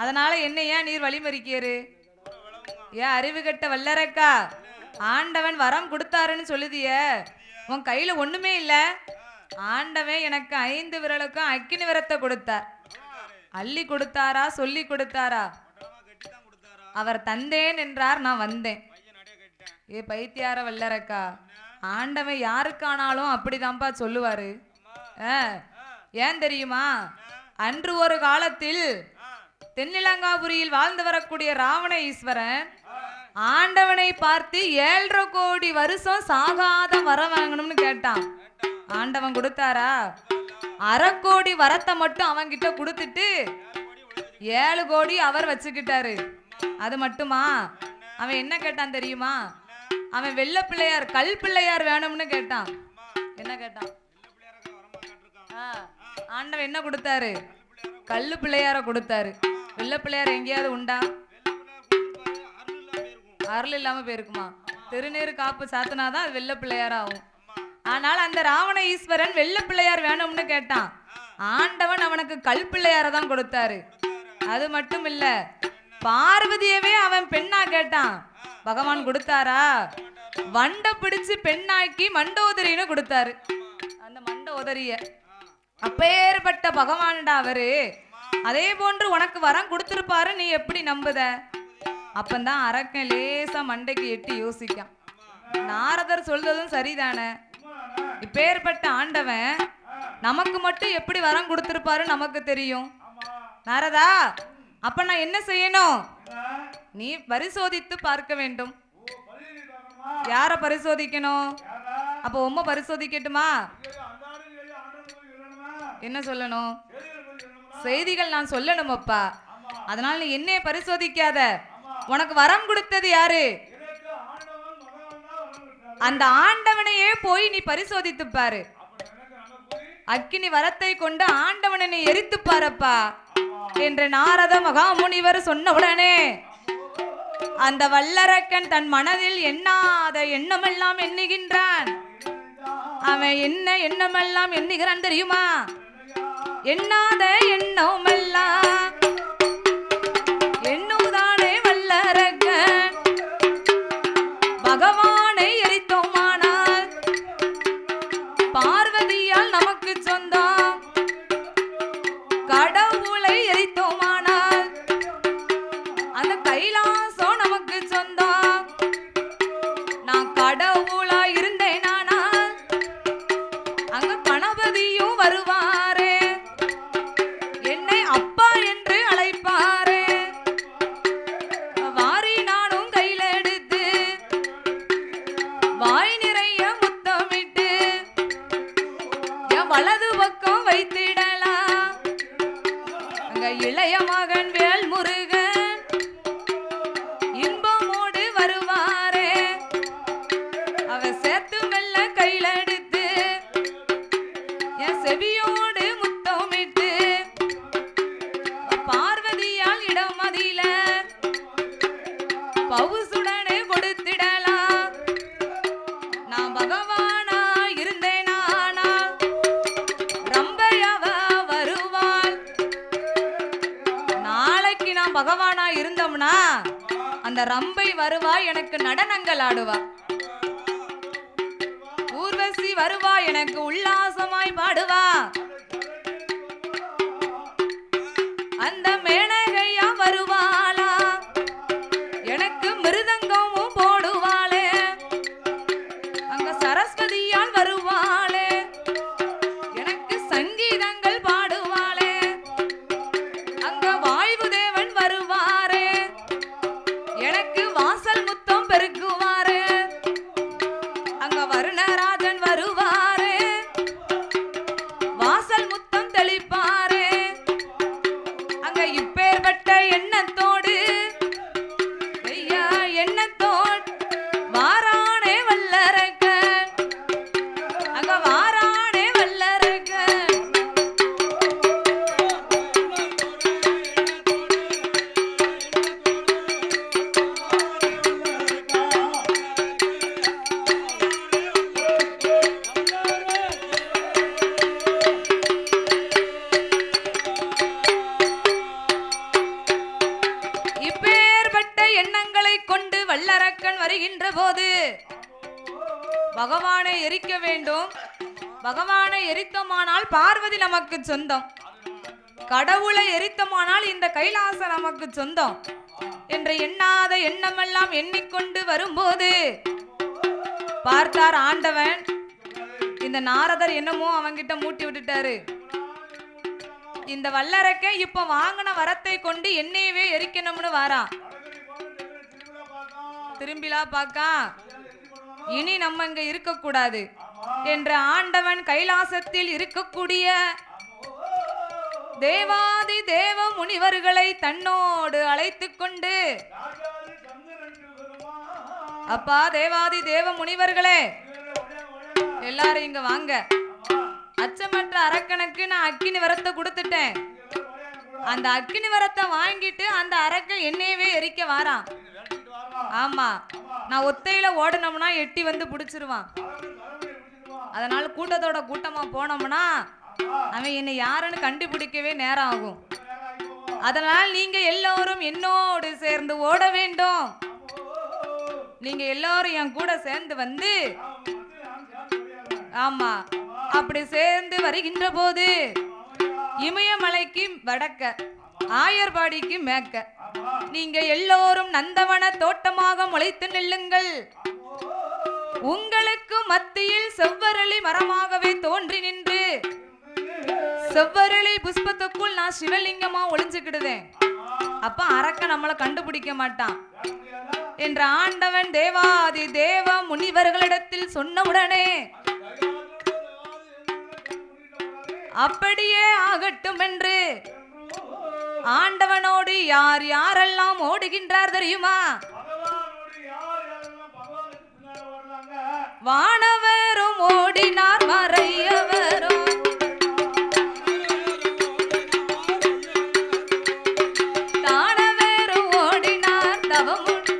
அதனால என்ன ஏன் நீர் வழிமறிக்கியரு ஏன் அறிவு கெட்ட வல்லரக்கா? ஆண்டவன் வரம் கொடுத்தாருன்னு சொல்லுதிய. உன் கையில ஒண்ணுமே இல்ல. ஆண்டவன் எனக்கு ஐந்து விரலுக்கும் அக்கினி விரத்தை கொடுத்தார். அள்ளி கொடுத்தாரா? சொல்லி கொடுத்தாரா? அவர் தந்தேன் என்றார் நான் வந்தேன். ஏ பைத்தியார வல்லரக்கா ஆண்டவன் யாருக்கானாலும் அப்படிதான்ப்பா சொல்லுவாரு. ஆ, ஏன் தெரியுமா? அன்று ஒரு காலத்தில் தென்னிலங்காபுரியில் வாழ்ந்து வரக்கூடிய ராவண ஈஸ்வரன் ஆண்டவனை பார்த்து ஏழரை கோடி வருஷம் சாகாத வர வாங்கணும்னு கேட்டான். ஆண்டவன் கொடுத்தாரா? அரை கோடி வரத்தை மட்டும் அவன்கிட்ட கொடுத்துட்டு ஏழு கோடி அவர் வச்சுக்கிட்டாரு. அது மட்டுமா? அவன் என்ன கேட்டான் தெரியுமா? அவன் வெள்ள பிள்ளையார் கல் பிள்ளையார் வேணும்னு கேட்டான். என்ன கேட்டான்? ஆண்டவன் என்ன கொடுத்தாரு? கல்லு பிள்ளையார கொடுத்தாரு. வெள்ள பிள்ளையார் எங்கேயாவது உண்டா? அருள் இல்லாம போயிருக்குமா? திருநீர் காப்பு சாத்தினாதான் அது வெள்ள பிள்ளையார் ஆகும் ஆனால் அந்த ராவண ஈஸ்வரன் வெள்ள பிள்ளையார் வேணும்னு கேட்டான். ஆண்டவன் அவனுக்கு கல் பிள்ளையார தான் கொடுத்தாரு. அது மட்டும் இல்ல பார்வதியவே அவன் பெண்ணா கேட்டான். பகவான் கொடுத்தாரா? வண்டை பிடிச்சு பெண்ணாக்கி மண்டோதரின்னு கொடுத்தாரு. அந்த மண்ட உதரிய அப்பேற்பட்ட பகவான்டா அவரு. அதே போன்று உனக்கு வரம் கொடுத்துருப்பாரு நீ எப்படி நம்புத? அப்பந்தான் அரக்கன் லேசா மண்டைக்கு எட்டி யோசிக்கான். நாரதர் சொல்றதும் சரிதானே? இப்பேற்பட்ட ஆண்டவன் நமக்கு மட்டும் எப்படி வரம் கொடுத்துருப்பாரு நமக்கு தெரியும். நாரதா அப்ப நான் என்ன செய்யணும்? நீ பரிசோதித்து பார்க்க வேண்டும். யார பரிசோதிக்கணும்? அப்ப உம்ம பரிசோதிக்கட்டுமா? என்ன சொல்லணும்? செய்திகள் நான் சொல்லணும் அப்பா அதனால நீ என்னைய பரிசோதிக்காத. உனக்கு வரம் கொடுத்தது யாரு? அந்த ஆண்டவனையே போய் நீ பரிசோதித்து பாரு. அக்கினி வரத்தை கொண்டு ஆண்டவனை நீ எரித்து பாரப்பா என்று நாரத மகாமுனிவர் சொன்ன உடனே அந்த வல்லரக்கன் தன் மனதில் எண்ணாத எண்ணமெல்லாம் எண்ணுகின்றான். அவன் என்ன எண்ணமெல்லாம் எண்ணுகிறான் தெரியுமா? எண்ணாத எண்ணமெல்லாம் எண்ணுதானே வல்லரக்கன் பகவானை எரித்தோமானால். பார்வதியால் நமக்கு சொந்தம். கடவுளை எரித்தோமானால். அந்த கைலாசம் நமக்கு சொந்தம். நான் கடவுளா இருந்தேனானால் அங்க கணபதியும் பகவானா இருந்தோம்னா அந்த ரம்பை வருவா எனக்கு நடனங்கள் ஆடுவா. ஊர்வசி வருவா எனக்கு உல்லாசமாய் பாடுவா. கருணராஜ பகவானை எரிக்க வேண்டும். பகவானை எரித்தோமானால் பார்வதி நமக்கு சொந்தம். கடவுளை எரித்தோமானால் இந்த கைலாச நமக்கு சொந்தம். என்று எண்ணாத எண்ணமெல்லாம் எண்ணிக்கொண்டு வரும்போது பார்த்தார் ஆண்டவன். இந்த நாரதர் என்னமோ அவங்கிட்ட மூட்டி விட்டுட்டாரு. இந்த வல்லரக்கே இப்ப வாங்கின வரத்தை கொண்டு என்னையவே எரிக்கணும்னு வாரா திரும்பிலா பாக்கா. இனி நம்ம இங்க இருக்கக்கூடாது என்ற ஆண்டவன் கைலாசத்தில் இருக்கக்கூடிய தேவாதி தேவ முனிவர்களை தன்னோடு அழைத்து கொண்டு அப்பா தேவாதி தேவ முனிவர்களே எல்லாரும் இங்க வாங்க. அச்சமற்ற அரக்கனுக்கு நான் அக்கினி வரத்தை கொடுத்துட்டேன். அந்த அக்கினி வரத்தை வாங்கிட்டு அந்த அரக்கன் என்னையவே எரிக்க வாரான். ஆமா. நான் ஒத்தையில ஓடினோம்னா எட்டி வந்து பிடிச்சிருவான். அதனால கூட்டத்தோட கூட்டமா போனோம்னா அவன் என்னை யாருன்னு கண்டுபிடிக்கவே நேரம் ஆகும் அதனால் நீங்க எல்லோரும் என்னோடு சேர்ந்து ஓட வேண்டும். நீங்க எல்லாரும் என் கூட சேர்ந்து வந்து ஆமா அப்படி சேர்ந்து வருகின்ற போது இமயமலைக்கு வடக்க ஆயர்பாடிக்கு மேற்க நீங்க எல்லோரும் நந்தவன தோட்டமாக முளைத்து நில்லுங்கள். உங்களுக்கு மத்தியில் செவ்வரளி மரமாகவே தோன்றி நின்று செவ்வரளி புஷ்பத்துக்குள் நான் சிவலிங்கமா ஒளிஞ்சுக்கிடுதேன் அப்ப அரக்க நம்மளை கண்டுபிடிக்க மாட்டான். என்ற ஆண்டவன் தேவாதி தேவ முனிவர்களிடத்தில் சொன்னவுடனே அப்படியே ஆகட்டும் என்று ஆண்டவனோடு யார் யாரெல்லாம் ஓடுகின்றார் தெரியுமா? வானவரும் ஓடினார் மறையவரும். தானவரும் ஓடினார் தவமும்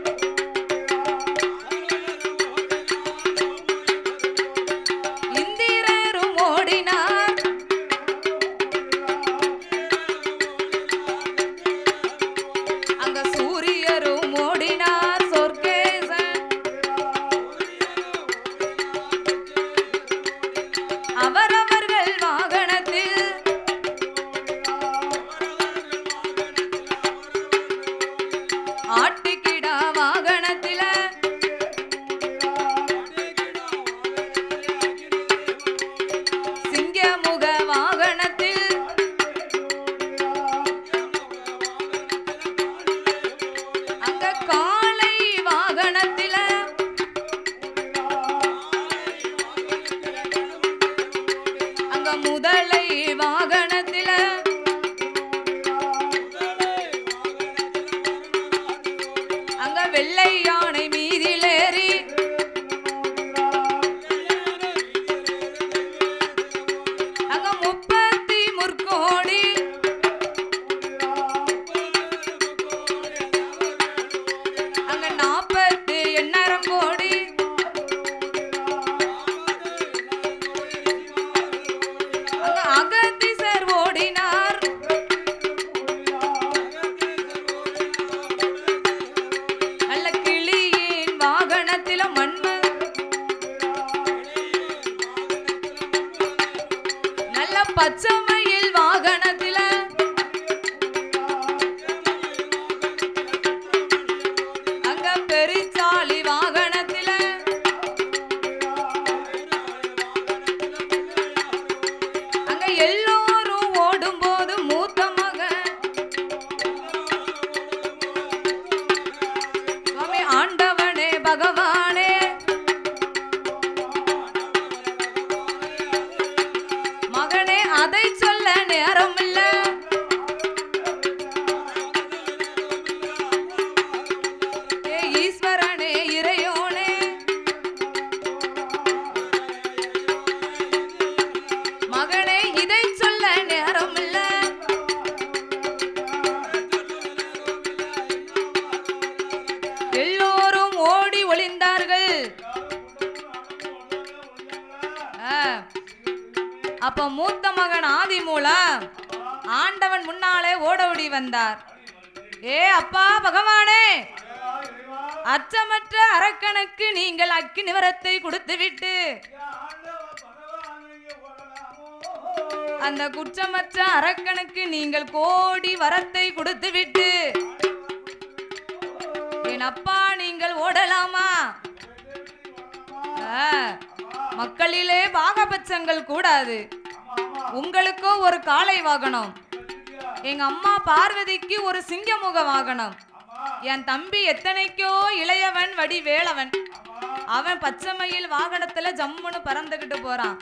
அந்த குற்றமற்ற அரக்கனுக்கு நீங்கள் கோடி வரத்தை கொடுத்து விட்டு என் அப்பா நீங்கள் ஓடலாமா? மக்களிலே பாகபட்சங்கள் கூடாது. உங்களுக்கும் ஒரு காளை வாகனம். எங்க அம்மா பார்வதிக்கு ஒரு சிங்கமுக வாகனம். என் தம்பி எத்தனைக்கோ இளையவன் வடி வேளவன் அவன் பச்சைமயில் வாகனத்துல ஜம்முன்னு பறந்துகிட்டு போறான்.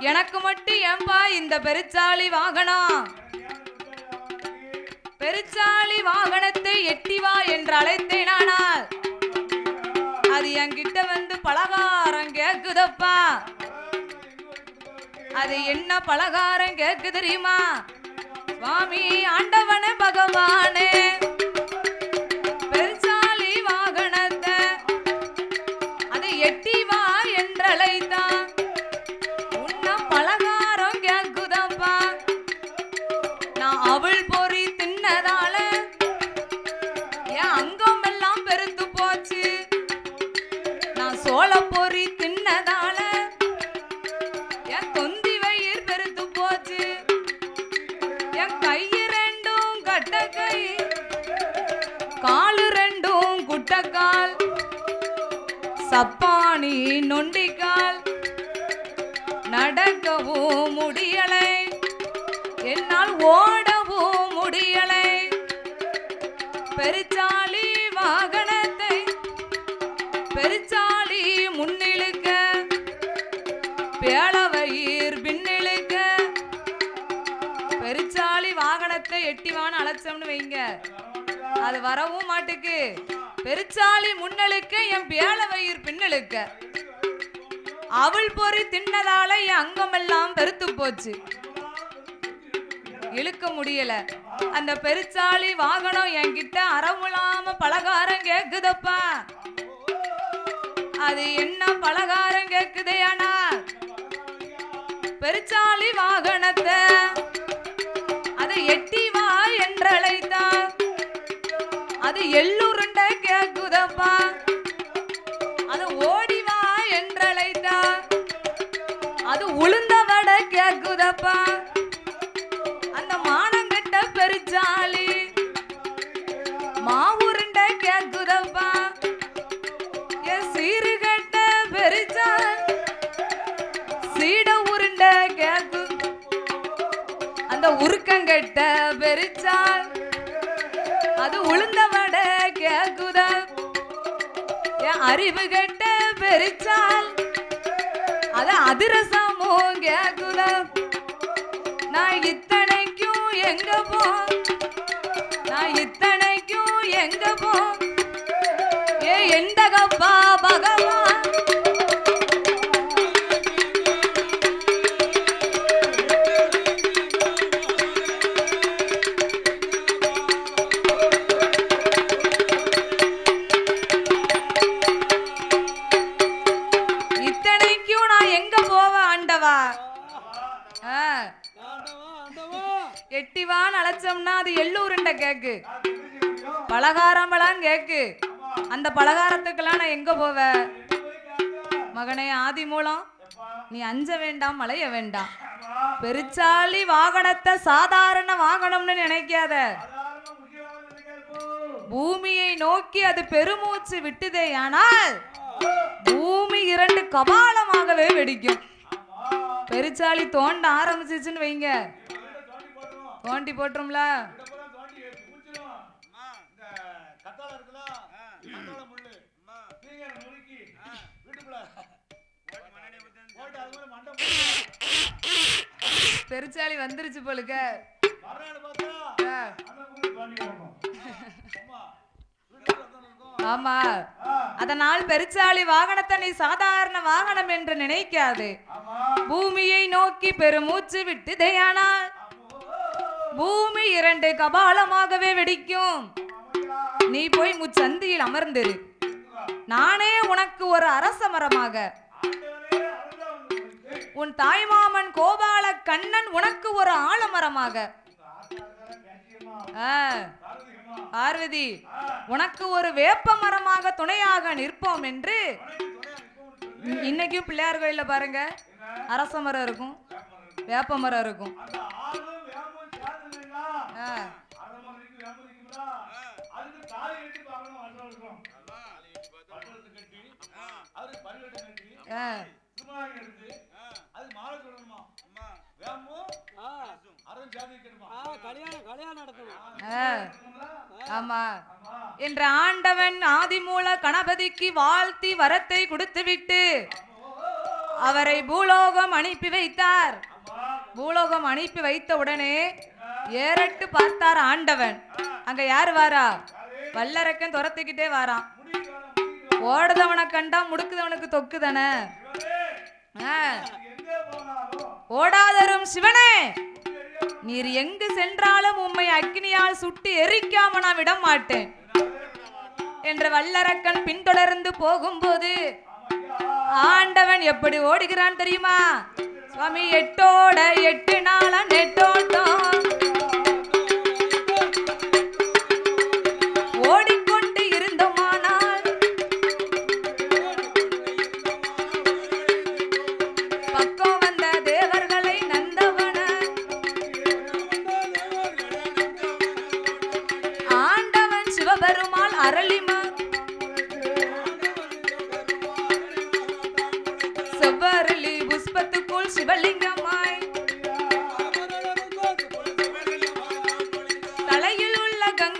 எனக்கு மட்டும் ஏம்பா இந்த பெருச்சாளி வாகனம் பெருச்சாளி வாகனத்தை எட்டிவா என்று என்று அழைத்தேனானால் அது என்கிட்ட வந்து பலகாரம் கேக்குதப்பா. அது என்ன பலகாரம் கேக்கு தெரியுமா? சுவாமி ஆண்டவனே பகவானே. நடக்கவும் முடியலை. என்னால் ஓடவும் முடியலை. பெருச்சாலி வாகனத்தை பெருச்சாலி முன்னிழுக்க பேளவயிர் பின்னிழுக்க பெருச்சாலி வாகனத்தை எட்டிவான்னு அலட்சம்னு வைங்க. அது வரவும் மாட்டுக்கு. பெருச்சாலி முன்னெழுக்க என் பேளவயிர் பின்னெழுக்க. அவள் பொறி தின்னதால என் அங்கமெல்லாம் பெருத்து போச்சு. இழுக்க முடியல. அந்த பெருச்சாளி வாகனம் என்கிட்ட அறமுலாம பலகாரம் கேக்குதப்பா. அது என்ன பலகாரம் கேக்குதே ஆனா பெருச்சாளி வாகனத்தை அதை எட்டி வா என்றழைத்தா அது எள்ளுருண்ட கேக்குதப்பா அந்த மானங்கட்ட பெருச்சாளி மாவுருண்ட கேக்குதப்பா. என் சீருகட்ட பெருச்சால் சீட உருண்ட கேக்கு. அந்த உருக்கங்கட்ட பெருச்சால் அது உளுந்தவட கேக்குத. என் அறிவு கெட்ட பெருச்சால் அது அதிரசமும் கேக்குதா. நான் இத்தனைக்கும் எங்க போ? நான் இத்தனைக்கும் எங்க போ? கேக்கு அந்த பலகாரத்துக்கெல்லாம் நான் எங்க போவேன் மகனே ஆதி மூலம். நீ அஞ்ச வேண்டாம் மலைய வேண்டாம். பெருச்சாலி வாகனத்தை சாதாரண வாகனம்னு நினைக்காத. பூமியை நோக்கி அது பெருமூச்சு விட்டுதேயானால் பூமி இரண்டு கபாலமாகவே வெடிக்கும். பெருச்சாலி தோண்ட ஆரம்பிச்சிச்சுன்னு வைங்க. தோண்டி போட்டுரும்ல. பெருச்சாளி வந்துருச்சு போலுக்க. ஆமா. அதனால் பெருச்சாளி வாகனத்தை நீ சாதாரண வாகனம் என்று நினைக்காது. பூமியை நோக்கி பெருமூச்சு விட்டுதேயானால் பூமி இரண்டு கபாலமாகவே வெடிக்கும். நீ போய் முச்சந்தியில் அமர்ந்திரு. நானே உனக்கு ஒரு அரச மரமாக. உன் தாய்மாமன் கோபால கண்ணன் உனக்கு ஒரு ஆலமரமாக. ஆ, பார்வதி உனக்கு ஒரு வேப்ப மரமாக துணையாக நிற்போம் என்று இன்னைக்கும் பிள்ளையார் கோயில பாருங்க. அரச மரம் இருக்கும் வேப்ப மரம் இருக்கும். ஆ, ஆ, கல்யாணம் கல்யாணம் நடத்தணும் ஆ. ஆமா. என்ற ஆண்டவன் ஆதிமூல கணபதிக்கு வாழ்த்தி வரத்தை கொடுத்துவிட்டு அவரை பூலோகம் அனுப்பி வைத்தார். பூலோகம் அனுப்பி வைத்த உடனே ஏறட்டு பார்த்தார் ஆண்டவன். அங்க யாரு வாரா? வல்லரக்கன் துரத்திக்கிட்டே வாரான். ஓடுதவனை கண்டா முடுக்குதவனுக்கு தொக்கு தானே ஆ. ஓடாதரும் சிவனே. நீர் எங்கு சென்றாலும் உம்மை அக்னியால் சுட்டு எரிக்காம நான் விட மாட்டேன். என்ற வல்லரக்கன் பின்தொடர்ந்து போகும்போது ஆண்டவன் எப்படி ஓடுகிறான் தெரியுமா? சுவாமி எட்டோட எட்டு நாளா நெட்டோட்டம்.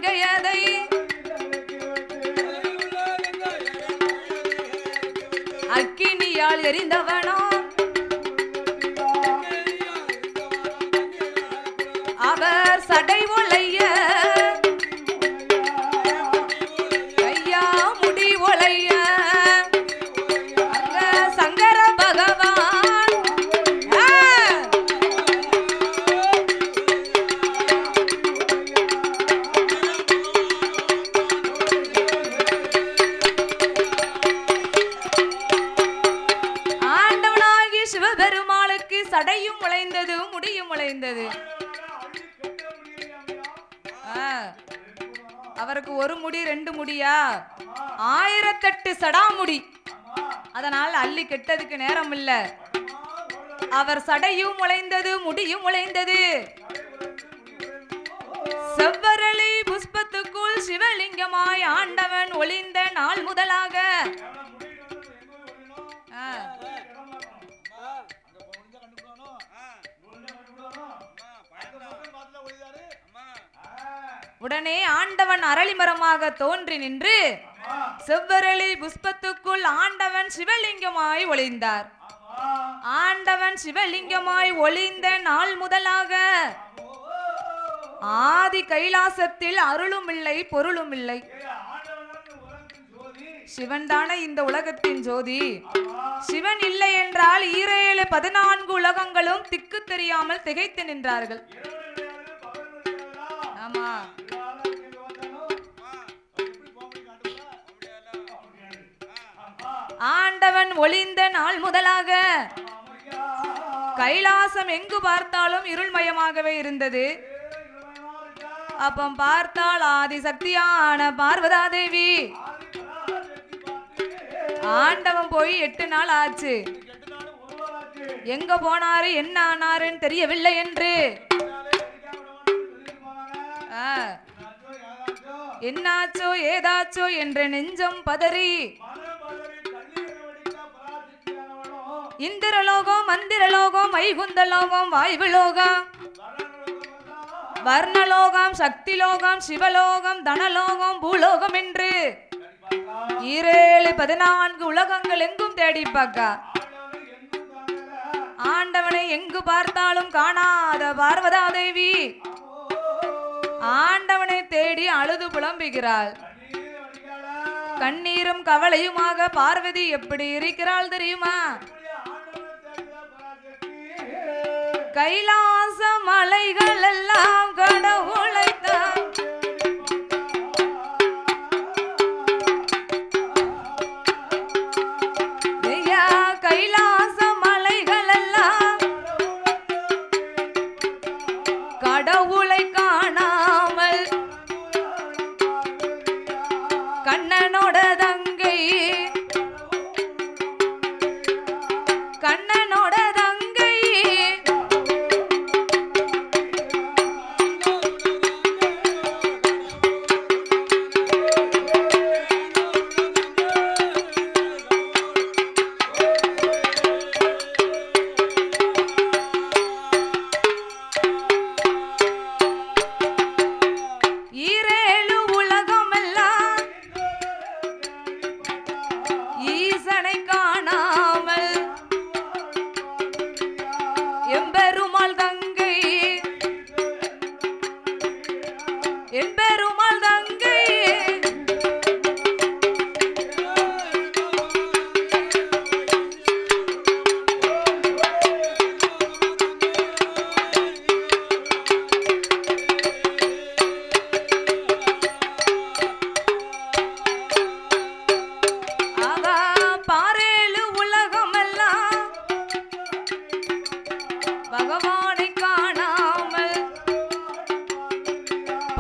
உள்ள அக்கினியால் எரிந்தவனோ? அவருக்கு ஒரு முடி ரெண்டு முடியா? ஆயிரத்தெட்டு சடாமுடி. அதனால் அள்ளி கெட்டதுக்கு நேரம் இல்ல அவர் சடையும் முளைந்தது முடியும் முளைந்தது செவ்வரளி புஷ்பத்துக்குள் சிவலிங்கமாய் ஆண்டவன் ஒளிந்த நாள் முதலாக உடனே ஆண்டவன் அரளிமரமாக தோன்றி நின்று செவ்வரளி புஷ்பத்துக்குள் ஆண்டவன் சிவலிங்கமாய் ஒளிந்தார். ஆண்டவன் சிவலிங்கமாய் ஒளிந்த நாள் முதலாக ஆதி கைலாசத்தில் அருளும் இல்லை பொருளும் இல்லை சிவன் தானே இந்த உலகத்தின் ஜோதி. சிவன் இல்லை என்றால் ஈரேழு பதினான்கு உலகங்களும் திக்கு தெரியாமல் திகைத்து நின்றார்கள். ஆண்டவன் ஒளிந்த நாள் முதலாக கைலாசம் எங்கு பார்த்தாலும் இருள்மயமாகவே இருந்தது. அப்போ பார்த்தால் ஆதிசக்தியான பார்வதா தேவி ஆண்டவன் போய் எட்டு நாள் ஆச்சு. எங்க போனாரு என்ன ஆனாருன்னு தெரியவில்லை என்று. என்னாச்சோ ஏதாச்சோ என்ற நெஞ்சம் பதறி இந்திரலோகம் மந்திரலோகம் வைகுந்தலோகம் வாய்வுலோகம் வர்ணலோகம் சக்திலோகம் சிவலோகம் தனலோகம் பூலோகம் என்று ஈரேழு பதினான்கு உலகங்கள் எங்கும் தேடி பார்க்கா. ஆண்டவனை எங்கு பார்த்தாலும் காணாத பார்வதா தேவி. ஆண்டவனை தேடி அழுது புலம்புகிறாள். கண்ணீரும் கவலையுமாக பார்வதி எப்படி இருக்கிறாள் தெரியுமா? கைலாச மலைகள்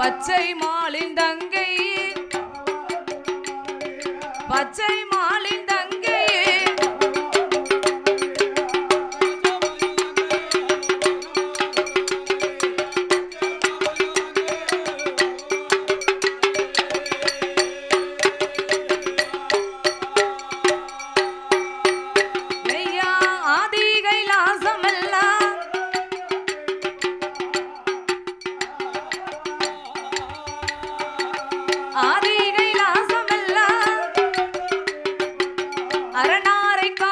பச்சை மாலின் அரணாரை கா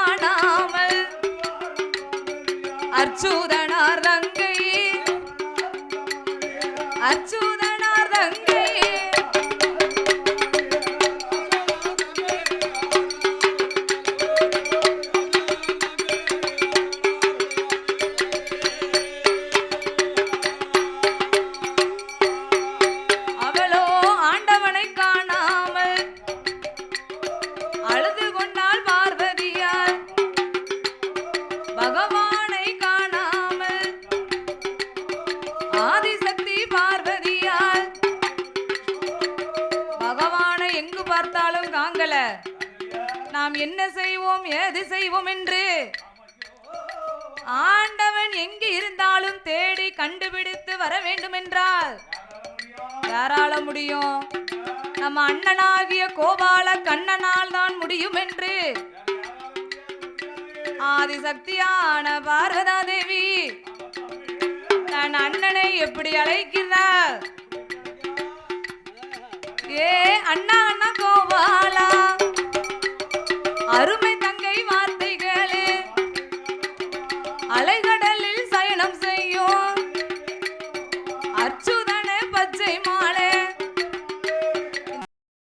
நாம் என்ன செய்வோம் ஏது செய்வோம் என்று? ஆண்டவன் எங்கு இருந்தாலும் தேடி கண்டுபிடித்து வர வேண்டும் என்றால் யாரால முடியும்? நம்ம அண்ணனாகிய கோபால கண்ணனால் தான் முடியும் என்று. ஆதிசக்தியான பார்வதா தேவி தன் அண்ணனை எப்படி அழைக்கிறார் ஏ அண்ணா அண்ணா கோபாலா அருமை